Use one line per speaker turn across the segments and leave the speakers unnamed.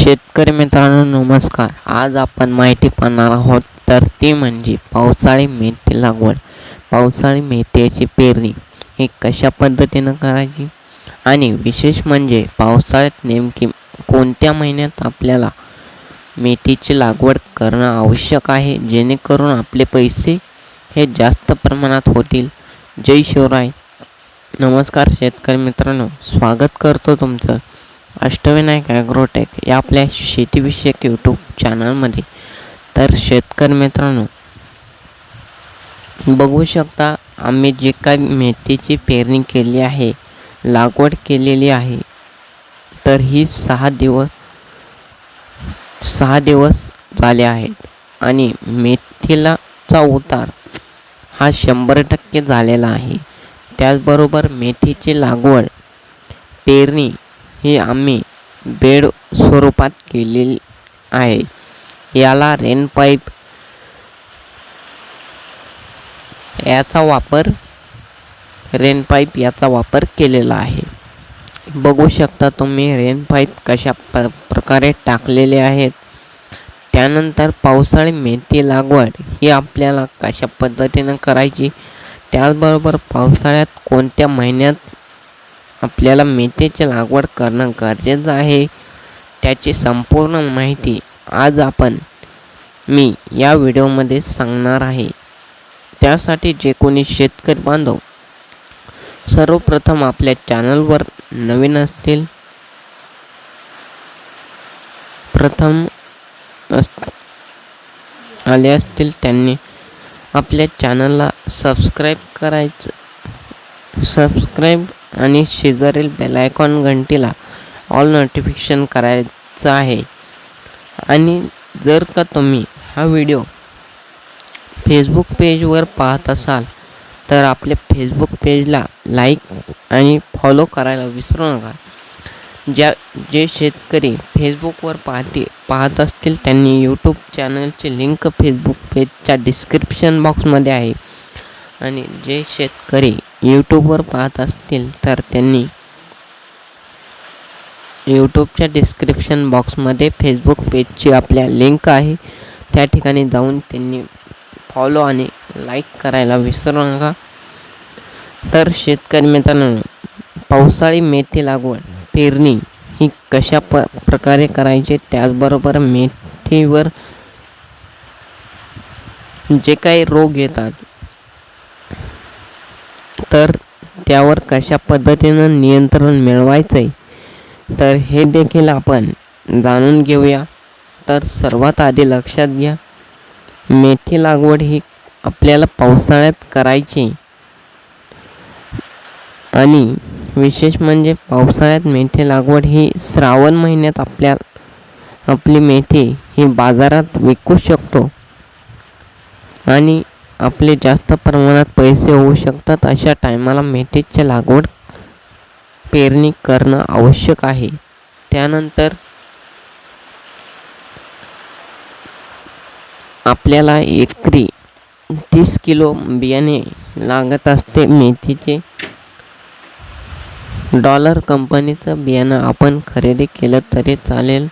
शेतकरी मित्रांनो नमस्कार. आज आपण माहिती पाहणार आहोत तर ती म्हणजे पावसाळी मेथी लागवड. पावसाळी मेथीची पेरणी हे कशा पद्धतीनं करायची? आणि विशेष म्हणजे पावसाळ्यात नेमकी कोणत्या महिन्यात आपल्याला मेथीची लागवड करणं आवश्यक आहे? जेणेकरून आपले पैसे हे जास्त प्रमाणात होतील? जय शिवराय. नमस्कार शेतकरी मित्रांनो. स्वागत करतो तुमचं अष्टविनायक ॲग्रोटेक या आपल्या शेतीविषयक यूट्यूब चॅनलमध्ये तर शेतकरी मित्रांनो बघू शकता आम्ही जे काही मेथीची पेरणी केली आहे लागवड केलेली आहे तर ही सहा दिवस सहा दिवस झाले आहेत. आणि मेथीलाचा उतार हा शंभर टक्के झालेला आहे. त्याचबरोबर मेथीची लागवड पेरणी ही आम्ही बेड स्वरूपात केलेली आहे. याला रेनपाईप याचा वापर रेनपाईप याचा वापर केलेला आहे. बघू शकता तुम्ही रेनपाईप कशा प प्रकारे टाकलेले आहेत. त्यानंतर पावसाळी मेथी लागवड ही आपल्याला कशा पद्धतीनं करायची? त्याचबरोबर पावसाळ्यात कोणत्या महिन्यात आपल्याला मेथीची लागवड करणं गरजेचं आहे. त्याची संपूर्ण माहिती आज आपण मी या व्हिडिओमध्ये सांगणार आहे. त्यासाठी जे कोणी शेतकरी बांधव सर्वप्रथम आपल्या चॅनलवर नवीन असतील प्रथम अस आले असतील त्यांनी आपल्या चॅनलला सबस्क्राईब करायचं सबस्क्राईब आणि शेजारील बेलायकॉन घंटीला ऑल नोटिफिकेशन करायचं आहे. आणि जर का तुम्ही हा व्हिडिओ फेसबुक पेजवर पाहत असाल तर आपल्या फेसबुक पेजला लाईक आणि फॉलो करायला विसरू नका. ज्या जे शेतकरी फेसबुकवर पाहते पाहत असतील त्यांनी यूट्यूब चॅनलचे लिंक फेसबुक पेजच्या डिस्क्रिप्शन बॉक्समध्ये आहे. आणि जे शेतकरी यूट्यूबवर पाहत असतील तर त्यांनी यूट्यूबच्या डिस्क्रिप्शन बॉक्समध्ये फेसबुक पेजची आपल्या लिंक आहे. त्या ठिकाणी जाऊन त्यांनी फॉलो आणि लाईक करायला विसरू नका. तर शेतकरी मित्रांनो पावसाळी मेथी लागवड पेरणी ही कशा प प्रकारे करायची? त्याचबरोबर मेथीवर जे काही रोग येतात तर त्यावर कशा पद्धतीनं नियंत्रण मिळवायचं आहे तर हे देखील आपण जाणून घेऊया. तर सर्वात आधी लक्षात घ्या मेथी लागवड ही आपल्याला पावसाळ्यात करायची. आणि विशेष म्हणजे पावसाळ्यात मेथी लागवड ही श्रावण महिन्यात आपल्या आपली मेथी ही बाजारात विकू शकतो. आणि आपले जास्त प्रमाणात पैसे होऊ शकतात अशा टायमाला मेथीची लागवड पेरणी करणं आवश्यक आहे. त्यानंतर आपल्याला एकरी तीस किलो बियाणे लागत असते. मेथीचे डॉलर कंपनीचं बियाणं आपण खरेदी केलं तरी चालेल.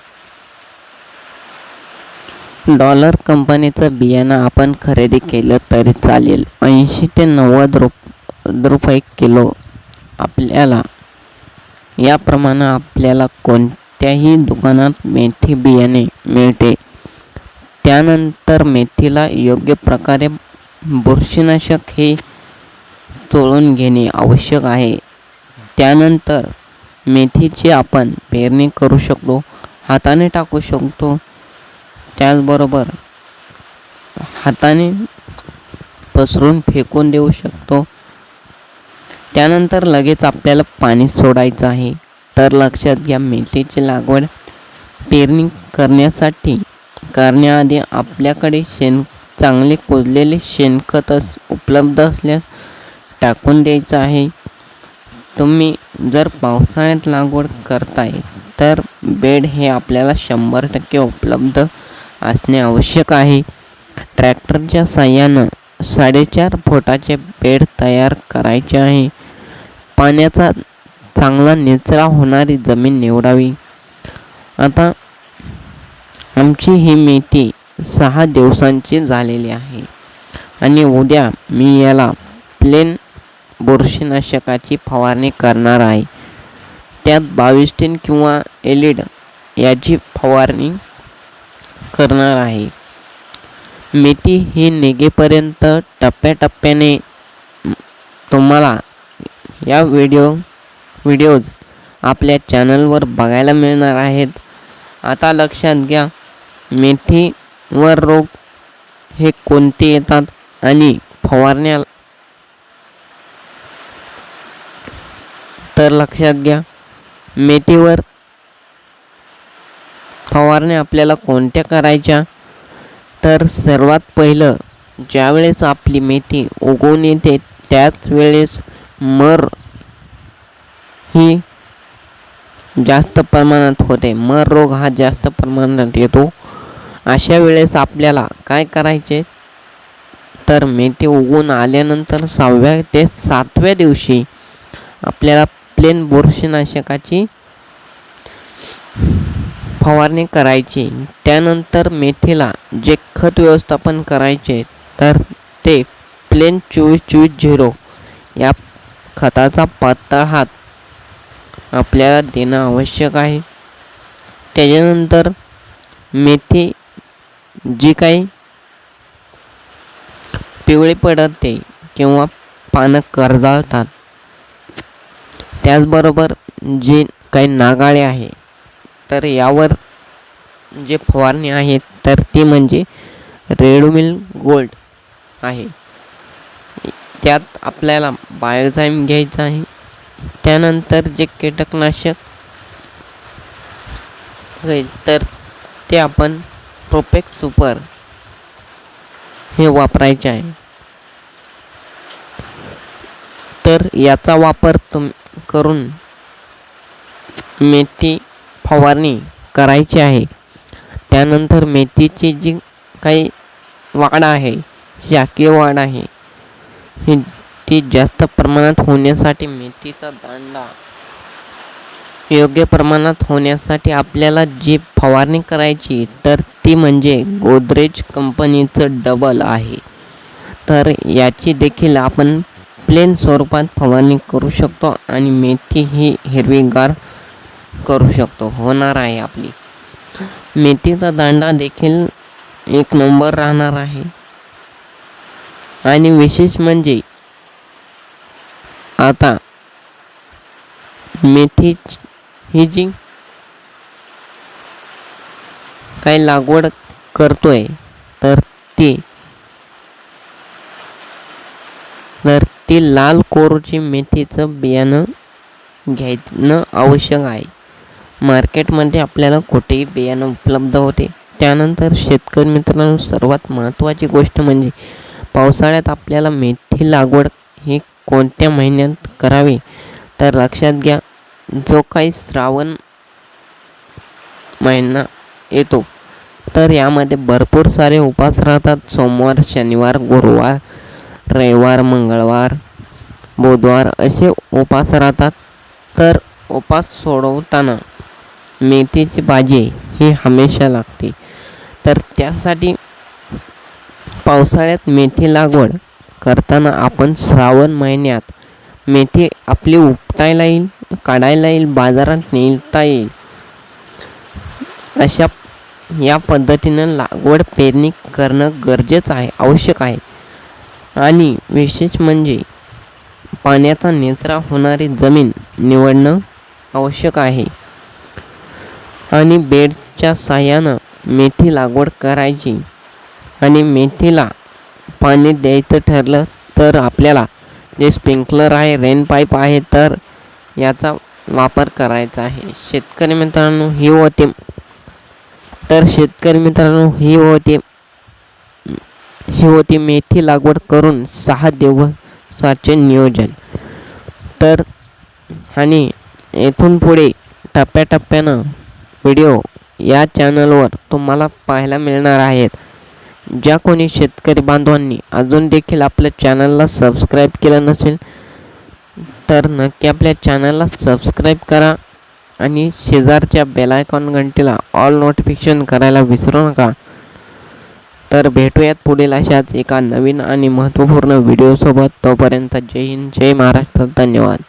डॉलर कंपनीचं बियाणं आपण खरेदी केलं तरी चालेल. ऐंशी ते नव्वद रुप रुपये किलो आपल्याला याप्रमाणे आपल्याला कोणत्याही दुकानात मेथी बियाणे मिळते. त्यानंतर मेथीला योग्य प्रकारे बुरशीनाशक हे चोळून घेणे आवश्यक आहे. त्यानंतर मेथीची आपण पेरणी करू शकतो हाताने टाकू शकतो त्याचबरोबर हाताने पसरून फेकून देऊ शकतो. त्यानंतर लगेच आपल्याला पाणी सोडायचं आहे. तर लक्षात घ्या मेथीची लागवड पेरणी करण्यासाठी करण्याआधी आपल्याकडे शेण चांगले कुजलेले शेणखत अस उपलब्ध असल्यास टाकून द्यायचं आहे. तुम्ही जर पावसाळ्यात लागवड करताय तर बेड हे आपल्याला शंभर टक्के उपलब्ध असणे आवश्यक आहे. ट्रॅक्टरच्या साह्यानं साडेचार फुटाचे बेड तयार करायचे आहे. पाण्याचा चांगला निचरा होणारी जमीन निवडावी. आता आमची ही मेथी सहा दिवसांची झालेली आहे आणि उद्या मी याला प्लेन बुरशीनाशकाची फवारणी करणार आहे. त्यात बावीस टीन किंवा एलिड याची फवारणी करणार आहे. मेथी ही निघेपर्यंत टप्प्याटप्प्याने तुम्हाला या व्हिडिओ व्हिडिओज आपल्या चॅनलवर बघायला मिळणार आहेत. आता लक्षात घ्या मेथीवर रोग हे कोणते येतात आणि फवारण्या तर लक्षात घ्या मेथीवर फवारण्या आपल्याला कोणत्या करायच्या? तर सर्वात पहिलं ज्यावेळेस आपली मेथी उगवून येते त्याच वेळेस मर ही जास्त प्रमाणात होते. मर रोग हा जास्त प्रमाणात येतो. अशा वेळेस आपल्याला काय करायचे? तर मेथी उगवून आल्यानंतर सहाव्या ते सातव्या दिवशी आपल्याला प्लेन बुरशीनाशकाची फवारणी करायची. त्यानंतर मेथीला जे खत व्यवस्थापन करायचे तर ते प्लेन चोवीस चोवीस झिरो या खताचा पातळ हात आपल्याला देणं आवश्यक आहे. त्याच्यानंतर मेथी जी काही पिवळी पडते किंवा पानं करदाळतात त्याचबरोबर जे काही नागाळे आहे तर यावर जे फवारणी आहे तर ती म्हणजे रेडोमिल गोल्ड आहे. त्यात आपल्याला बायोझाईम घ्यायचं आहे. त्यानंतर जे कीटकनाशक तर ते आपण प्रोपेक्स सुपर हे वापरायचे आहे. तर याचा वापर तुम करून मेथी फवारणी करायची आहे. त्यानंतर मेथीची जी काही वाढ आहे शाकीय वाढ आहे ही ती जास्त प्रमाणात होण्यासाठी मेथीचा दांडा योग्य प्रमाणात होण्यासाठी आपल्याला जी फवारणी करायची तर ती म्हणजे गोदरेज कंपनीचं डबल आहे. तर याची देखील आपण प्लेन स्वरूपात फवारणी करू शकतो आणि मेथी ही हिरवीगार करू शकतो. होणार आहे आपली. मेथीचा दांडा देखील एक नंबर राहणार आहे. आणि विशेष म्हणजे आता मेथी ही जी काही लागवड करतोय तर ती तर ती लाल कोरूची मेथीचं बियाणं घ्यायनं आवश्यक आहे. मार्केटमध्ये आपल्याला कुठेही बियाणं उपलब्ध होते. त्यानंतर शेतकरी मित्रांनो सर्वात महत्त्वाची गोष्ट म्हणजे पावसाळ्यात आपल्याला मेथी लागवड ही कोणत्या महिन्यात करावी? तर लक्षात घ्या जो काही श्रावण महिना येतो तर यामध्ये भरपूर सारे उपास राहतात. सोमवार शनिवार गुरुवार रविवार मंगळवार बुधवार असे उपास राहतात. तर उपास सोडवताना मेथीची भाजी ही हमेशा लागते. तर त्यासाठी पावसाळ्यात मेथी लागवड करताना आपण श्रावण महिन्यात मेथी आपली उपटायला येईल काढायला येईल बाजारात नेता येईल. अशा या पद्धतीनं लागवड पेरणी करणं गरजेचं आहे आवश्यक आहे. आणि विशेष म्हणजे पाण्याचा निचरा होणारी जमीन निवडणं आवश्यक आहे. आणि बेडच्या साह्यानं मेथी लागवड करायची. आणि मेथीला पाणी द्यायचं ठरलं तर आपल्याला जे स्प्रिंकलर आहे रेन पाईप आहे तर याचा वापर करायचा आहे. शेतकरी मित्रांनो ही होते तर शेतकरी मित्रांनो ही होते ही होती मेथी लागवड करून सहा दिवसाचे नियोजन. तर आणि येथून पुढे टप्प्याटप्प्यानं व्हिडिओ या चॅनलवर तुम्हाला पाहायला मिळणार आहेत. ज्या कोणी शेतकरी बांधवांनी अजून देखील आपल्या चॅनलला सबस्क्राईब केलं नसेल तर नक्की आपल्या चॅनलला सबस्क्राईब करा आणि शेजारच्या बेलायकॉन घंटीला ऑल नोटिफिकेशन करायला विसरू नका. तर भेटूयात पुढील अशाच एका नवीन आणि महत्त्वपूर्ण व्हिडिओसोबत तोपर्यंत जय हिंद जय महाराष्ट्र. धन्यवाद.